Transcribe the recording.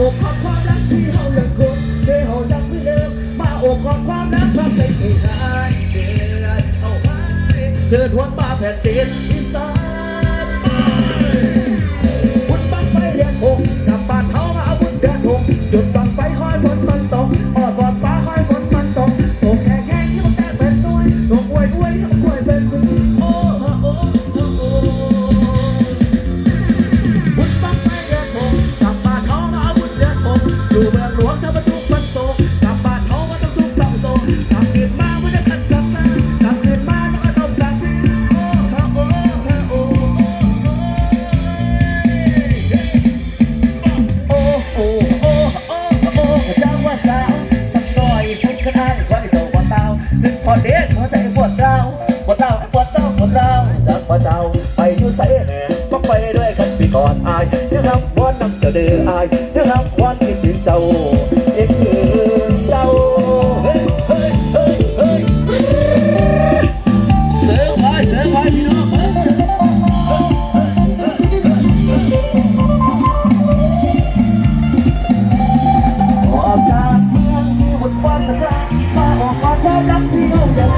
อกกอดความรักที่เฮายังคงเดี๋ยวเรายังไม่เลิกมาอกกอดความรักความเป็นทหายเดือดเอาไว้เกิดวันมาแผ่นดินอีสานไปบุญบังไฟเรียนหงกลับบ้านเฮามาบุญเดือนหกจุดบังไฟาวปวดร้าวปวดร้าวจากว่าเจ้าไปอยู่ไสแน่ต้องไปด้วยกันปีก่อนอายนะครับวันน้ำจะเดืออายนะครับวันคิดถึงเจ้าเอ็กคือเจ้าเฮ้ยเฮ้ยเฮ้ยเฮ้ยเสือไว้เสือไว้พี่น้องเฮ้ยออกจากเมืองที่หมดความสักครั้งมาออกมาพบรักที่เงาอย่า